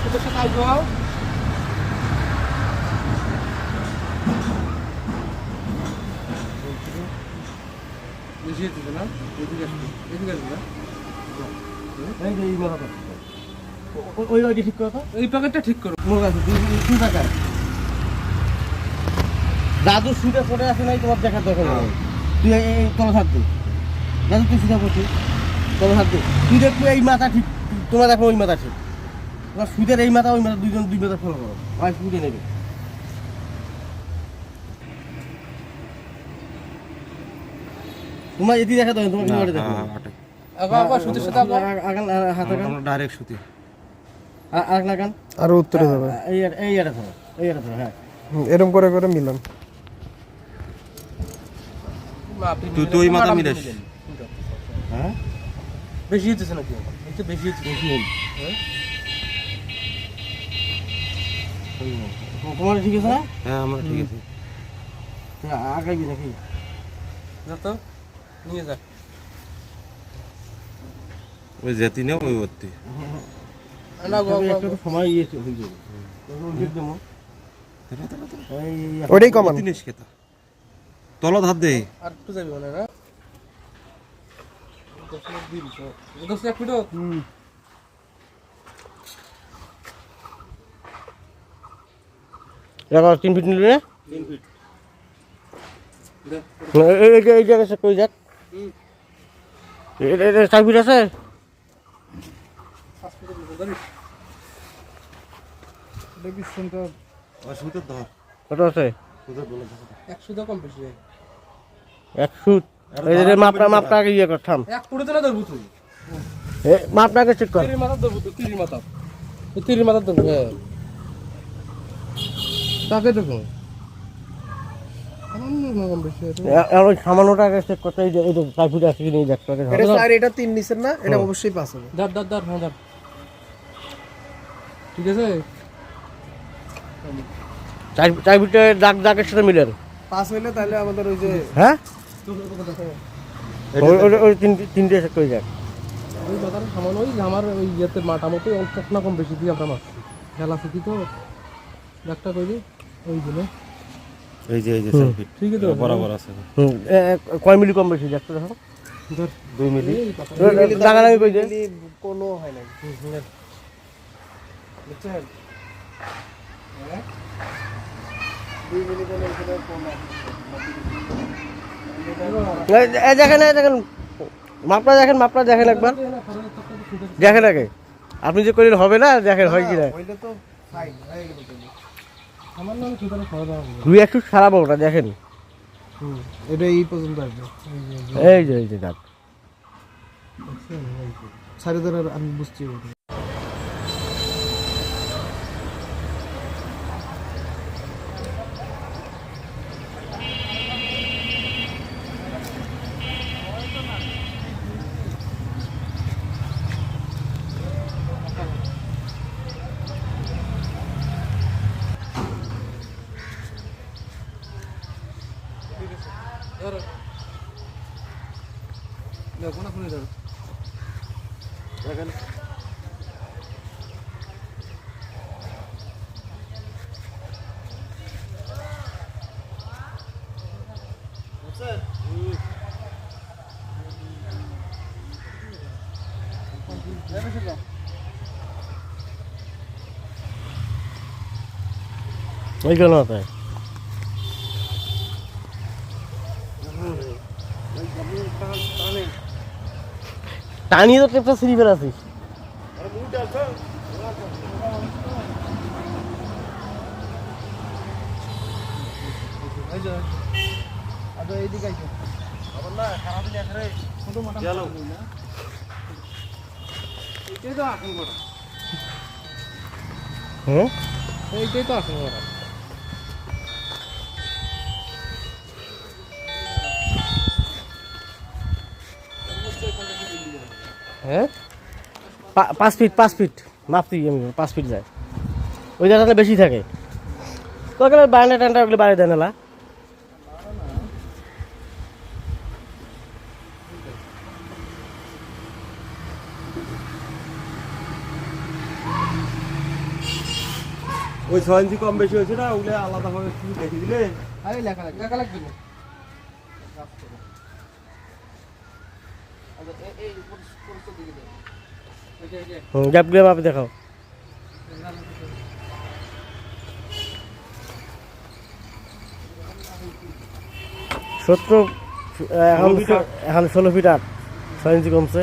সুদের সাথে আসব না এদিকে আসবে এদিকে আসবে ওই ঠিক করো এই প্যাকেটটা ঠিক করো। মোর কাছে দুই দুই টাকা দাদু শুতে পড়ে আছে নাই তোমার দেখার দরকার নেই। তুই এই তলা দে। দাদু তুই শুতে পড়ছিস? তলা দে। তুই দেখবি এই মাথা ঠিক তোমার দেখো ওই মাথা ঠিক। সুদের এই মাথা ওই মাথা দুইজন দুই মাথা ফলো করো। নেবে। তোমার এটি দেখা তো তোমার না, দেখো? ডাইরেক্ট সুতি আর লাগান আরও উত্তরে যাবে। এই এই এটা ধরো এই এটা ধরো হ্যাঁ। করে করে মিলান আপনি তুই মাথা মিলাস। হ্যাঁ? বেশি নাকি? বেশি হচ্ছে বেশি তোমার ঠিক আছে না? হ্যাঁ আমরা ঠিক আছে। আগাইবি নাকি? যা তো নিয়ে যা। ওই যেতি নেও ওই ভর্তি সময় ইয়েছে হয়ে যাবে। ওইটাই কমান জিনিস খেতা তলত হাত দে। আর একটু যাবি মানে না? দশ মিনিট দিবি তো। দশ এক মিনিট দেখো তিন ফিট নিলে? এই এই এই জায়গা কই যাক? এটা এটা চার ফিট আছে? কত আছে? এক যে মাপটা মাপটা আগে ইয়ে কর থাম। এক ফুটে তো না ধরবো তুই। মাপটা আগে চেক কর। তিরির মাথা ধরবো তুই তিরির মাথা ধরবো হ্যাঁ। তাকে দেখো। আমার না কম বেশি আছে। এ- এখন সামান্যটা আগে চেক করতে এই যে এই যে আছে কি নেই দেখতে এটা স্যার এটা তিন নিচের না? এটা অবশ্যই পাস হবে। দাঁড় দাঁড় দাঁড় হ্যাঁ দাঁড় ঠিক আছে? চার চার দাগ দাগের সাথে মিলেন পাস হইলে তাহলে আমাদের ওই যে হ্যাঁ? ওই ওই- ওই তিন তিনটে চেক করে যাক। ওই মাথার সামান্য ওই আমার ওই ইয়েতে মাটা মতো অল্প না কম বেশি দিয়ে আমরা মারছি। খেলা শিখি তো। একটা কই ওই দিলে এই যে এই যে ঠিক আছে বরাবর আছে। হুম। কয় মিলি কম বেশি দেখতে দেখো? দুই মিলি। দাগা লাগি কই যে কোনো হয় না বুঝছেন? এই দেখেন এই দেখেন। মাপটা দেখেন মাপটা দেখেন একবার। দেখেন আগে। আপনি যে করলেন হবে না দেখেন হয় কি না? আমার নাম সুতরাং খাওয়া দাওয়া দুই একটু খারাপ ওটা দেখেন। এটা এই পর্যন্ত আসবে। এই যে এই যে। দাঁত। সাড়ে ধরে আমি বুঝছি। ওটা। ধরো। দেখো না ফোনে ধরো। ওই কেন হতে টানিয়ে তো টেপটা সিঁড়ি ফেলাছিস এই যে আদো হ্যাঁ? পাঁচ ফিট পাঁচ ফিট মাপতি আমি পাঁচ ফিট যায়। ওই জায়গাটা বেশি থাকে। গেলে বারান্দা টান্ডা ওগুলো বাড়ি দেয় না ওই ছয় ইঞ্চি কম বেশি হয়েছে না ওগুলো আলাদাভাবে দেখে দিলে। আরে লেখা লাগবে লেখা লাগবে। না গ্যাপ গ্যাপ আপনি দেখাও সত্তর এখন ষোলো ফিট আট। এখন ষোলো ফিট আট ছয় ইঞ্চি কমছে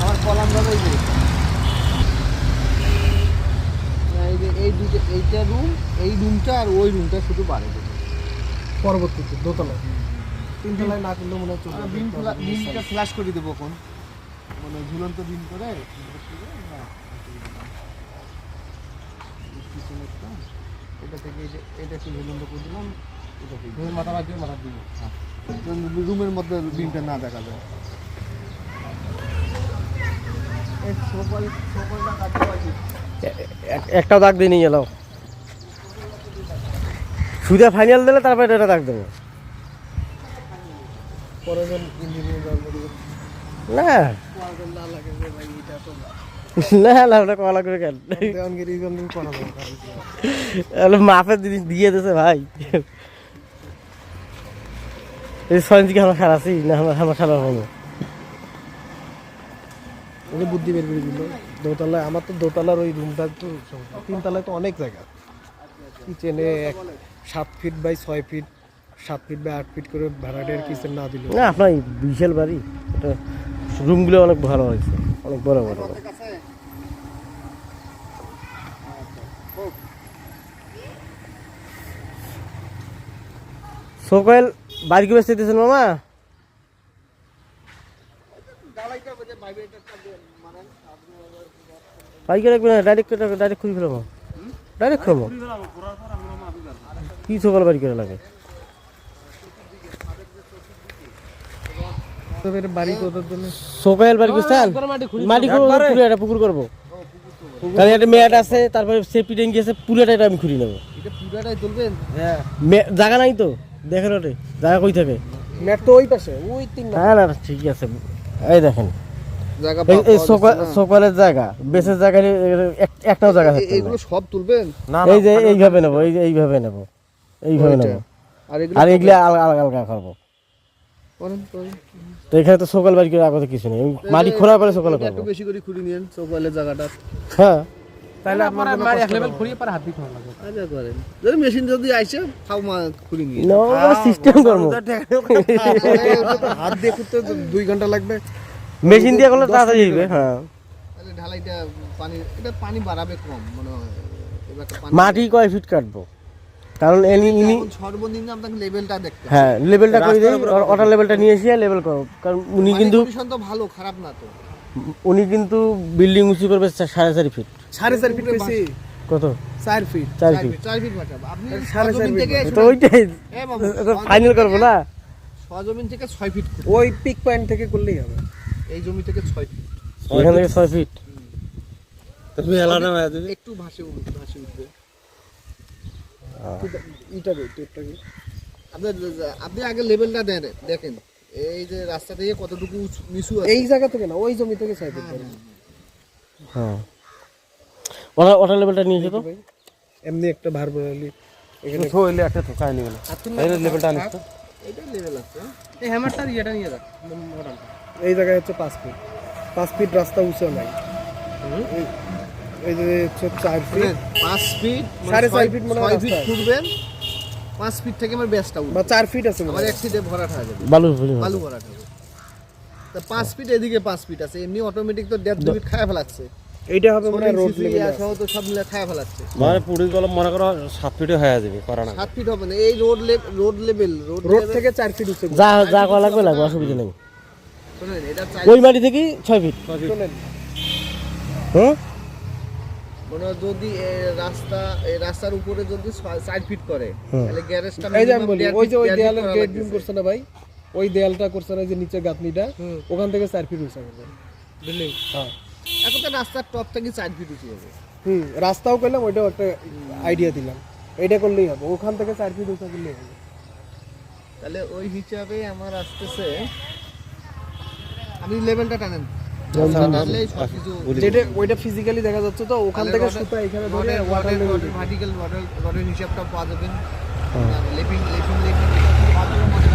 আমার কলাম যাবে এই যে না, এই যে এই দুটো এইটা রুম এই রুমটা আর ওই রুমটা শুধু বাড়ে। দেবে পরবর্তীতে দোতলায়। তিনতলায় না করলে মনে হচ্ছে বিম ফ্ল্যাশ করে দেবো এখন। মানে ঝুলন্ত বিম করে পিছনেরটা, এটা থেকে এটা একটু ঝুলন্ত করে দিলাম এটা মাথা দিয়ে মাথা দিব রুমের মধ্যে বিমটা না দেখা যায়। এই সকাল সকালটা কাটতে পারছি এক- একটাও দাগ দিয়ে নিয়ে গেলাম সুদে ফাইনাল দিলে তারপরে এটা দাগ দেবো। না। না ওটা কলা করে কেন? মাপের জিনিস দিয়ে দিয়েছে ভাই। এই না আমরা আমরা খারাপ হব ওই বুদ্ধি বের করে দিল। দোতলায় আমার তো দোতলার ওই রুমটা তো তিনতলায় তো অনেক জায়গা। কিচেনে এক সাত ফিট বাই ছয় ফিট, সাত ফিট বাই আট ফিট করে ভাড়াটের কিচেন না দিল না, আপনার বিশাল বাড়ি, এটা রুমগুলো অনেক ভালো হয়েছে, অনেক বড় বড়। সোকেল বাড়ি কি বেসতে দিয়েছেন মামা বাইকে রাখবে না ডাইরেক্ট ডাইরেক্ট খুঁজে ফেলাম ডাইরেক্ট কি সকাল বাড়ি করে লাগে? তোদের বাড়ি করছেন মাটি করব পুরো একটা পুকুর করব। তাহলে একটা মেয়াট আছে তারপরে পুরোটা এটা আমি খুঁড়ি নেব। জায়গা নাই তো? দেখেন ওটে। জায়গা কই থাকে? ম্যাট তো ওই পাশে ওই তিন না না না, ঠিক আছে। এই দেখেন। এই- এই জায়গা বেসের জায়গা একটাও জায়গা এগুলো সব তুলবেন? এই যে এইভাবে নেব এই যে এইভাবে নেব এইভাবে নেব। আর এগুলো আর এগুলো আলাদা আলাদা আলাদা করব। করেন করেন। তো এখানে তো সকাল বাড়ি করে আগত কিছু নেই। মাটি খোঁড়ার পরে সকালে এটা একটু বেশি করে খুঁড়ি নিয়েন চৌকালের জায়গাটা। হ্যাঁ। তাহলে আপনার মার এক লেভেল খুঁড়িয়ে পরে হাত দিতে লাগবে। আচ্ছা করেন। যদি মেশিন যদি খাও মা খুঁড়ি নিয়ে সিস্টেম করব। হাত দিয়ে খুঁড়তে তো দুই ঘণ্টা লাগবে। মেশিন দিয়ে করলে তাড়াতাড়ি হইবে হ্যাঁ। তাহলে ঢালাইটা পানি এটা পানি বাড়াবে কম মনে হয়। মাটি কয় ফিট কাটবো? কারণ এনি ইনি সর্বনিম্ন আপনাকে লেভেলটা দেখতে হ্যাঁ লেভেলটা করে দিই ওটা লেভেলটা নিয়ে এসে লেভেল করো। কারণ উনি কিন্তু condition তো ভালো খারাপ না তো। উনি কিন্তু বিল্ডিং উঁচু করবে সাড়ে চারি ফিট। সাড়ে চার ফিট বেশি? কত? চার ফিট। চার চার ফিট। ফিট চার ফিট বাঁচাবো আপনি সাড়ে চার ফিট থেকে তো ওইটাই এ বাবু, ফাইনাল করব না? সজমিন থেকে ছয় ফিট। ওই পিক পয়েন্ট থেকে করলেই হবে। এই জমি থেকে ছয় ফিট এখান থেকে ছয় ফিট তুমি এলা না ভাই একটু ভাসে উঠবে ভাসে উঠবে। ইটা রে টেপটা কি আপনার আপনি আগে লেভেলটা দেন দেখেন। এই যে রাস্তা থেকে কতটুকু উঁচু- নিচু আছে। এই জায়গা থেকে না ওই জমি থেকে ছয় ফিট হ্যাঁ ওটা ওটা লেভেলটা নিয়ে যেত এমনি একটা ভার বেরোলি এখানে হইলে একটা তো কাহিনী বলে এই লেভেলটা আনিস তো। এটা লেভেল আছে। এই হ্যামারটার ইয়েটা নিয়ে যাক মডেলটা। এই জায়গায় হচ্ছে পাঁচ ফিট। পাঁচ ফিট রাস্তা উঁচু নাই। এই- যে হচ্ছে চার ফিট। পাঁচ ফিট সাড়ে চার ফিট মনে ছয় ফিট। পাঁচ ফিট থেকে আমার ব্যাসটা বা চার ফিট আছে মনে আমার এক ফিটে হয়ে যাবে। বালু বালু ভরাট। হবে। তা পাঁচ ফিট এদিকে পাঁচ ফিট আছে এমনি অটোমেটিক তো দেড় দু ফিট খায় ফেলাচ্ছে। এইটা হবে মনে রোড লেভেল সহ তো সব মিলে খায় ফেলাচ্ছে। মানে পুরি কলম মনে করো সাত ফিটে হয়ে যাবে করা না সাত ফিট হবে না এই road road level road road থেকে চার ফিট উঁচু। যা যা করা লাগবে লাগবে অসুবিধা নেই। ওই মাটি থেকে ছয় ফিট। শোনেন। হুম মানে যদি রাস্তা এই রাস্তার উপরে যদি সাইড ফিট করে তাহলে গ্যারেজটা এই যে আমি বলি ওই যে ওই দেয়ালের গেট বিম করছে না ভাই? ওই দেয়ালটা করছে না যে নিচে গাঁথনিটা? ওখান থেকে চার ফিট উঁচা করবে বিল্ডিং হ্যাঁ। এখন তো রাস্তার টপ থেকে ফিট হুম রাস্তাও করলাম ওইটাও একটা আইডিয়া দিলাম। এটা করলেই হবে ওখান থেকে চার ফিট উঁচা করলেই হবে। তাহলে ওই হিসাবে আমার আসতেছে। আপনি লেভেলটা টানেন। টানলেই যেটা ওইটা ফিজিক্যালি দেখা যাচ্ছে তো ওখান থেকে সুতা এখানে ধরে ওয়াটার ভার্টিক্যাল রডের হিসাবটা পাওয়া যাবেন লেপিং লেপিং লেপিং পাওয়া যাবে।